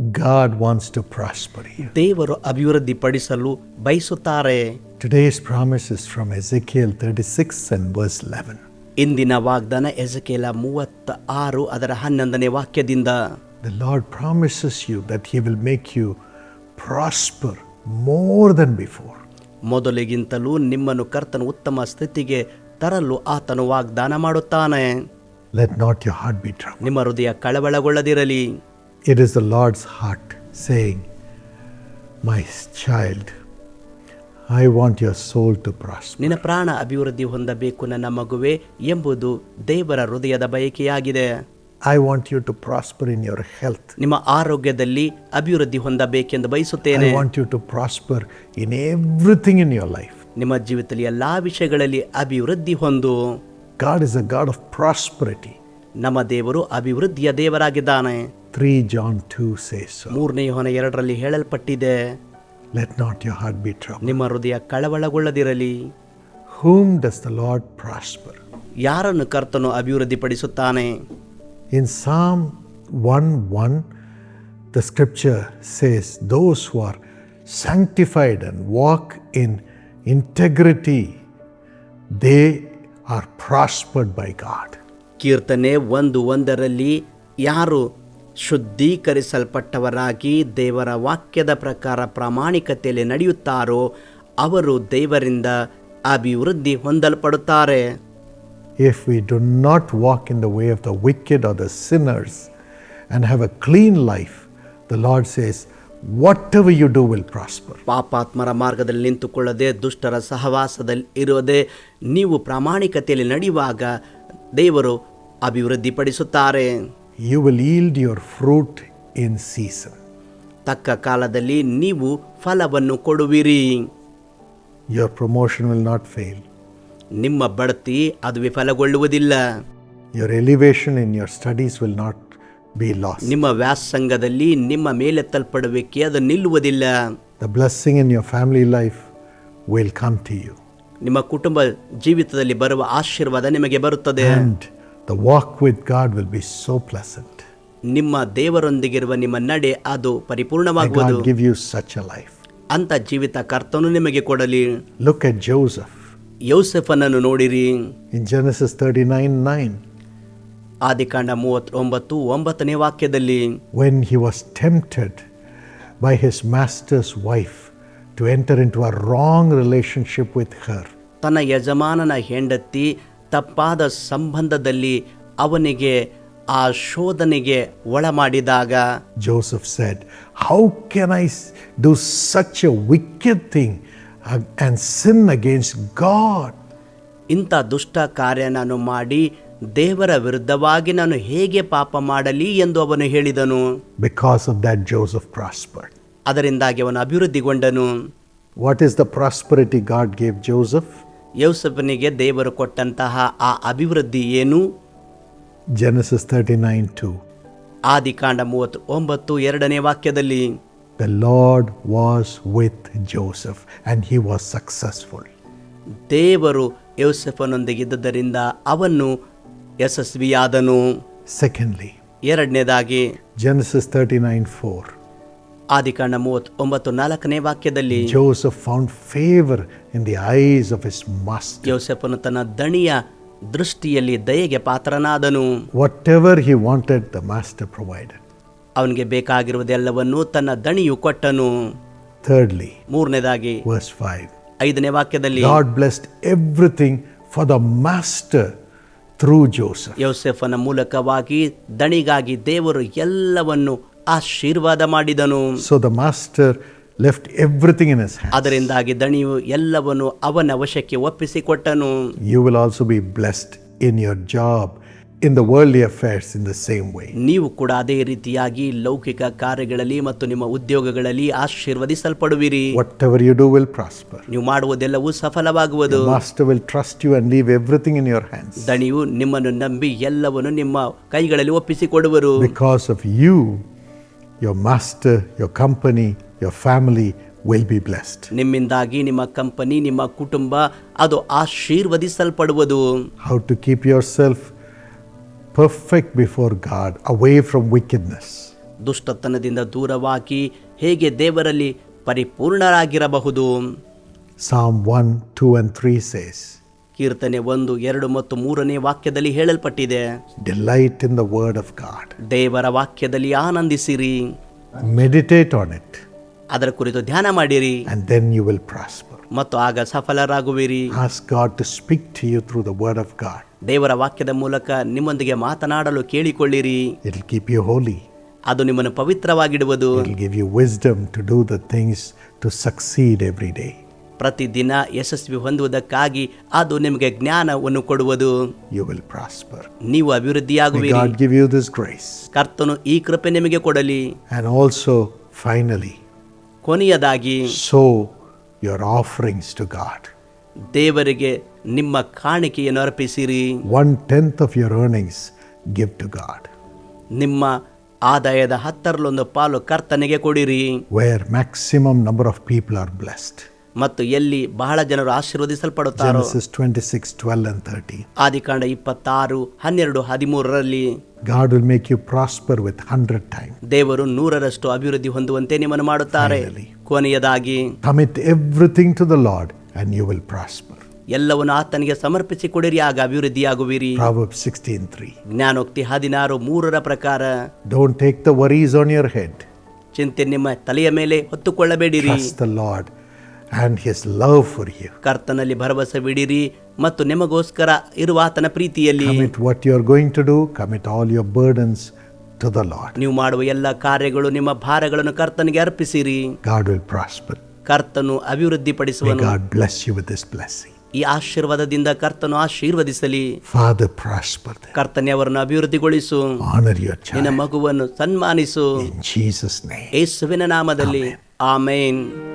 God wants to prosper you. ದೇವರು ಅಭಿವೃದ್ಧಿಪಡಿಸಲು ಬಯಸುತ್ತಾರೆ Today's promise is from Ezekiel 36 and verse 11. ಇಂದಿನ ವಾಗ್ದಾನ ಎಸಕೇಲ ಮೂವತ್ತ ಆರು ಅದರ ಹನ್ನೊಂದನೇ ವಾಕ್ಯದಿಂದ The Lord promises you that He will make you prosper more than before. ಮೊದಲಿಗಿಂತಲೂ ನಿಮ್ಮನ್ನು ಕರ್ತನ ಉತ್ತಮ ಸ್ಥಿತಿಗೆ ತರಲು ಆತನು ವಾಗ್ದಾನ ಮಾಡುತ್ತಾನೆ Let not your heart be troubled. ನಿಮ್ಮ ಹೃದಯ ಕಳವಳಗೊಳ್ಳದಿರಲಿ It is the Lord's heart saying, My child, I want your soul to prosper. ನಿನ್ನ ಪ್ರಾಣ ಅಭಿವೃದ್ಧಿ ಹೊಂದಬೇಕು ನನ್ನ ಮಗುವೆ ಎಂಬುದು ದೇವರ ಹೃದಯದ ಬಯಕೆಯಾಗಿದೆ I want you to prosper in your health. ನಿಮ್ಮ ಆರೋಗ್ಯದಲ್ಲಿ ಅಭಿವೃದ್ಧಿ ಹೊಂದಬೇಕೆಂದು ಬಯಸುತ್ತೇನೆ I want you to prosper in everything in your life. ನಿಮ್ಮ ಜೀವಿತದಲ್ಲಿ ಎಲ್ಲಾ ವಿಷಯಗಳಲ್ಲಿ ಅಭಿವೃದ್ಧಿ ಹೊಂದು God is a God of prosperity. ನಮ್ಮ ದೇವರು ಅಭಿವೃದ್ಧಿಯ ದೇವರಾಗಿದ್ದಾನೆ 3 John 2 says so. ಮೂರನೇ ಹೊನ ಎರಡರಲ್ಲಿ ಹೇಳಲ್ಪಟ್ಟಿದೆ Let not your heart be troubled. ನಿಮ್ಮ ಹೃದಯ ಕಳವಳಗೊಳ್ಳದಿರಲಿ Whom does the Lord prosper? ಯಾರನ್ನು ಕರ್ತನು ಅಭಿವೃದ್ಧಿಪಡಿಸುತ್ತಾನೆ In Psalm 1 1, the scripture says, Those who are sanctified and walk in integrity, they are prospered by God. ಕೀರ್ತನೆ ಒಂದು ಒಂದರಲ್ಲಿ ಯಾರು ಶುದ್ಧೀಕರಿಸಲ್ಪಟ್ಟವರಾಗಿ ದೇವರ ವಾಕ್ಯದ ಪ್ರಕಾರ ಪ್ರಾಮಾಣಿಕತೆಯಲ್ಲಿ ನಡೆಯುತ್ತಾರೋ ಅವರು ದೇವರಿಂದ ಅಭಿವೃದ್ಧಿ ಹೊಂದಲ್ಪಡುತ್ತಾರೆ If we do not walk in the way of the wicked or the sinners and have a clean life, the Lord says, whatever you do will prosper. ಪಾಪಾತ್ಮರ ಮಾರ್ಗದಲ್ಲಿ ನಿಂತುಕೊಳ್ಳದೆ ದುಷ್ಟರ ಸಹವಾಸದಲ್ಲಿ ಇರೋದೆ ನೀವು ಪ್ರಾಮಾಣಿಕತೆಯಲ್ಲಿ ನಡೆಯುವಾಗ ದೇವರು ಅಭಿವೃದ್ಧಿಪಡಿಸುತ್ತಾರೆ You will yield your fruit in season. ತಕ್ಕ ಕಾಲದಲ್ಲಿ ನೀವು ಫಲವನ್ನು ಕೊಡುವಿರಿ Your promotion will not fail. ನಿಮ್ಮ ಬಡ್ತಿ ಅದು ವಿಫಲಗೊಳ್ಳುವುದಿಲ್ಲ Your elevation in your studies will not be lost. ನಿಮ್ಮ ವ್ಯಾಸಂಗದಲ್ಲಿ ನಿಮ್ಮ ಮೇಲೆತ್ತಲ್ಪಡುವಿಕೆ ಅದು ನಿಲ್ಲುವುದಿಲ್ಲ The blessing in your family life will come to you. ನಿಮ್ಮ ಕುಟುಂಬ ಜೀವಿತದಲ್ಲಿ ಬರುವ ಆಶೀರ್ವಾದ ನಿಮಗೆ ಬರುತ್ತದೆ And the walk with God will be so pleasant. ನಿಮ್ಮ ದೇವರೊಂದಿಗಿರುವ ನಿಮ್ಮ ನಡೆ ಅದು May ಪರಿಪೂರ್ಣವಾಗುವುದು God give you such a life. ಅಂತ ಜೀವಿತ ಕರ್ತನು ನಿಮಗೆ ಕೊಡಲಿ Look at Joseph ಯೌಸೆಫನನ್ನು ನೋಡಿರಿ in Genesis 39 9. ಆದಿಕಾಂಡ ಮೂವತ್ತೊಂಬತ್ತು ಒಂಬತ್ತನೇ ವಾಕ್ಯದಲ್ಲಿ when he was tempted by his master's wife to enter into a wrong relationship with her. ತನ್ನ ಯಜಮಾನನ ಹೆಂಡತಿ ತಪ್ಪಾದ ಸಂಬಂಧದಲ್ಲಿ ಅವನಿಗೆ ಆ ಶೋಧನೆಗೆ ಒಳಮಾಡಿದಾಗ Joseph said how can I do such a such a wicked thing against God sin against God? ಇಂಥ ದುಷ್ಟ ಕಾರ್ಯ ನಾನು ಮಾಡಿ ದೇವರ ವಿರುದ್ಧವಾಗಿ ನಾನು ಹೇಗೆ ಪಾಪ ಮಾಡಲಿ ಎಂದು ಅವನು ಹೇಳಿದನು because of that Joseph prosper ಅದರಿಂದಾಗಿ ಅವನು ಅಭಿವೃದ್ಧಿಗೊಂಡನು what is the prosperity God gave Joseph? ಯೌಸಫನಿಗೆ ದೇವರು ಕೊಟ್ಟಂತಹ ಆ ಅಭಿವೃದ್ಧಿ ಏನು Genesis 39 2. ಆದಿಕಾಂಡ ಮೂವತ್ತು ಒಂಬತ್ತು ಎರಡನೇ ವಾಕ್ಯದಲ್ಲಿ the Lord was with Joseph and he was successful ದೇವರು ಯೌಸಫನೊಂದಿಗಿದ್ದರಿಂದ ಅವನು ಯಶಸ್ವಿಯಾದನು ಸೆಕೆಂಡ್ಲಿ ಎರಡನೇದಾಗಿ Genesis 39 4. ಆದಿಕಾಂಡ ಮೂವತ್ತೊಂಬತ್ತು ನಾಲ್ಕನೇ ವಾಕ್ಯದಲ್ಲಿ Joseph found favour in the eyes of his master. ಜೋಸೆಫನು ತನ್ನ ದಣಿಯ ದೃಷ್ಟಿಯಲ್ಲಿ ದಯೆಗೆ ಪಾತ್ರನಾದನು. Whatever he wanted the master provide ಅವನಿಗೆ ಬೇಕಾಗಿರುವುದೆಲ್ಲವನ್ನೂ ತನ್ನ ದಣಿಯು ಕೊಟ್ಟನು. ಥರ್ಡ್ಲಿ ಮೂರನೇದಾಗಿ ವರ್ಸ್ ಫೈವ್ ಐದನೇ ವಾಕ್ಯದಲ್ಲಿ God blessed everything for the master through Joseph ಯೋಸೆಫನ ಮೂಲಕವಾಗಿ ದಣಿಗಾಗಿ ದೇವರು ಎಲ್ಲವನ್ನು ಆಶೀರ್ವಾದ ಮಾಡಿದನು. So the master left everything in his ಅದರಿಂದಾಗಿ ದಣಿಯು ಎಲ್ಲವನ್ನು ಅವನ ವಶಕ್ಕೆ ಒಪ್ಪಿಸಿಕೊಟ್ಟನು. You will also be blessed in your job in the world affairs in the same way ನೀವು ಕೂಡ ಅದೇ ರೀತಿಯಾಗಿ ಲೌಕಿಕ ಕಾರ್ಯಗಳಲ್ಲಿ ಮತ್ತು ನಿಮ್ಮ ಉದ್ಯೋಗಗಳಲ್ಲಿ ಆಶೀರ್ವದಿಸಲ್ಪಡುವಿರಿ. Whatever you do will prosper ನೀವು ಮಾಡುವುದೆಲ್ಲವೂ ಸಫಲವಾಗುವುದು. Master will trust you and leave everything in your hands ದಣಿಯು ನಿಮ್ಮನ್ನು ನಂಬಿ ಎಲ್ಲವನ್ನು ನಿಮ್ಮ ಕೈಗಳಲ್ಲಿ ಒಪ್ಪಿಸಿ ಕೊಡುವರು because of you your master, your company, your family will be blessed. ನಿಮ್ಮಿಂದಾಗಿ ನಿಮ್ಮ ಕಂಪನಿ ನಿಮ್ಮ ಕುಟುಂಬ ಅದು ಆಶೀರ್ವದಿಸಲ್ಪಡುವುದು How to keep yourself perfect before God, away from wickedness. ದುಷ್ಟತನದಿಂದ ದೂರವಾಗಿ ಹೇಗೆ ದೇವರಲ್ಲಿ ಪರಿಪೂರ್ಣರಾಗಿರಬಹುದು Psalm 1, 2, and 3 says, ಕೀರ್ತನೆ ಒಂದು ಎರಡು ಮತ್ತು ಮೂರನೇ ವಾಕ್ಯದಲ್ಲಿ ಹೇಳಲ್ಪಟ್ಟಿದೆ. Delight in the word of God ದೇವರ ವಾಕ್ಯದಲ್ಲಿ ಆನಂದಿಸಿರಿ. ಮೆಡಿಟೇಟ್ ಆನ್ ಇಟ್ ಅದರ ಕುರಿತು ಧ್ಯಾನ ಮಾಡಿರಿ. And then you will prosper ಮತ್ತು ಆಗ ಸಫಲರಾಗುವಿರಿ. Ask God to speak to you through the word of God ದೇವರ ವಾಕ್ಯದ ಮೂಲಕ ನಿಮ್ಮೊಂದಿಗೆ ಮಾತನಾಡಲು ಕೇಳಿಕೊಳ್ಳಿರಿ. ಇಟ್ ಕೀಪ್ ಯು ಹೋಲಿ ಅದು ನಿಮ್ಮನ್ನು ಪವಿತ್ರವಾಗಿಡುವುದು. Give you wisdom to do the things to succeed every day ಪ್ರತಿದಿನ ಯಶಸ್ವಿ ಹೊಂದುವುದಕ್ಕಾಗಿ ಅದು ನಿಮಗೆ ಜ್ಞಾನವನ್ನು ಕೊಡುವುದು ಯು ವಿಲ್ ಪ್ರಾಸ್ಪರ್ ನೀವು ಅಭಿವೃದ್ಧಿಯಾಗುವಿರಿ grace. ಕರ್ತನು ಈ ಕೃಪೆ ನಿಮಗೆ ಕೊಡಲಿ And also, finally, ಕೊನೆಯದಾಗಿ so your offerings to God. ದೇವರಿಗೆ ನಿಮ್ಮ ಕಾಣಿಕೆಯನ್ನು ಅರ್ಪಿಸಿರಿ One tenth of your earnings, give to God. ನಿಮ್ಮ ಆದಾಯದ ಹತ್ತರಲ್ಲೊಂದು ಪಾಲು ಕರ್ತನಿಗೆ ಕೊಡಿರಿ Where maximum number of people are blessed. ಮತ್ತು ಎಲ್ಲಿ ಬಹಳ ಜನರು ಆಶೀರ್ವದಿಸಲ್ಪಡುತ್ತಾರೋ Genesis 26, 12 and 13. ಆದಿಕಾಂಡ ಇಪ್ಪತ್ತಾರು ಹನ್ನೆರಡು ಹದಿಮೂರರಲ್ಲಿ God will make you prosper with hundred times. ದೇವರು ನೂರರಷ್ಟು ಅಭಿವೃದ್ಧಿ ಹೊಂದುವಂತೆ ನಿಮ್ಮನ್ನು ಮಾಡುತ್ತಾರೆ. ಕೊನೆಯದಾಗಿ Commit everything to the Lord and you will prosper. ಎಲ್ಲವನ್ನು ಆತನಿಗೆ ಸಮರ್ಪಿಸಿ ಕೊಡಿರಿ ಆಗ ಅಭಿವೃದ್ಧಿಯಾಗುವಿರಿ Proverbs 16:3. ಜ್ಞಾನೋಕ್ತಿ ಹದಿನಾರು ಮೂರರ ಪ್ರಕಾರ Don't take the worries on your head. ಚಿಂತೆ ನಿಮ್ಮ ತಲೆಯ ಮೇಲೆ ಹೊತ್ತುಕೊಳ್ಳಬೇಡಿರಿ Trust the Lord his love for you you. ಕರ್ತನಲ್ಲಿ ಭರವಸೆ ಬಿಡಿರಿ ಮತ್ತು ನಿಮಗೋಸ್ಕರ ಇರುವ ಆತನ ಪ್ರೀತಿಯಲ್ಲಿ. What you are going to do commit all your burdens to the Lord. ನೀವು ಮಾಡುವ ಎಲ್ಲ ಕಾರ್ಯಗಳು ನಿಮ್ಮ ಭಾರಗಳನ್ನು ಕರ್ತನಿಗೆ ಅರ್ಪಿಸಿರಿ. ಗಾಡ್ ವಿಲ್ ಪ್ರಾಸ್ಪರ್ ಕರ್ತನು ಅಭಿವೃದ್ಧಿಪಡಿಸುವ ಅಭಿವೃದ್ಧಿಪಡಿಸುವನು God bless you with this blessing. ಈ ಆಶೀರ್ವಾದದಿಂದ ಕರ್ತನು ಆಶೀರ್ವದಿಸಲಿ. Father prosper them. ಕರ್ತನೆ ಅವರನ್ನು ಅಭಿವೃದ್ಧಿಗೊಳಿಸು. Honor your ನಿನ್ನ ಮಗುವನ್ನು ಸನ್ಮಾನಿಸು. In Jesus' name. ಯೇಸುವಿನ ನಾಮದಲ್ಲಿ. ಆಮೇನ್.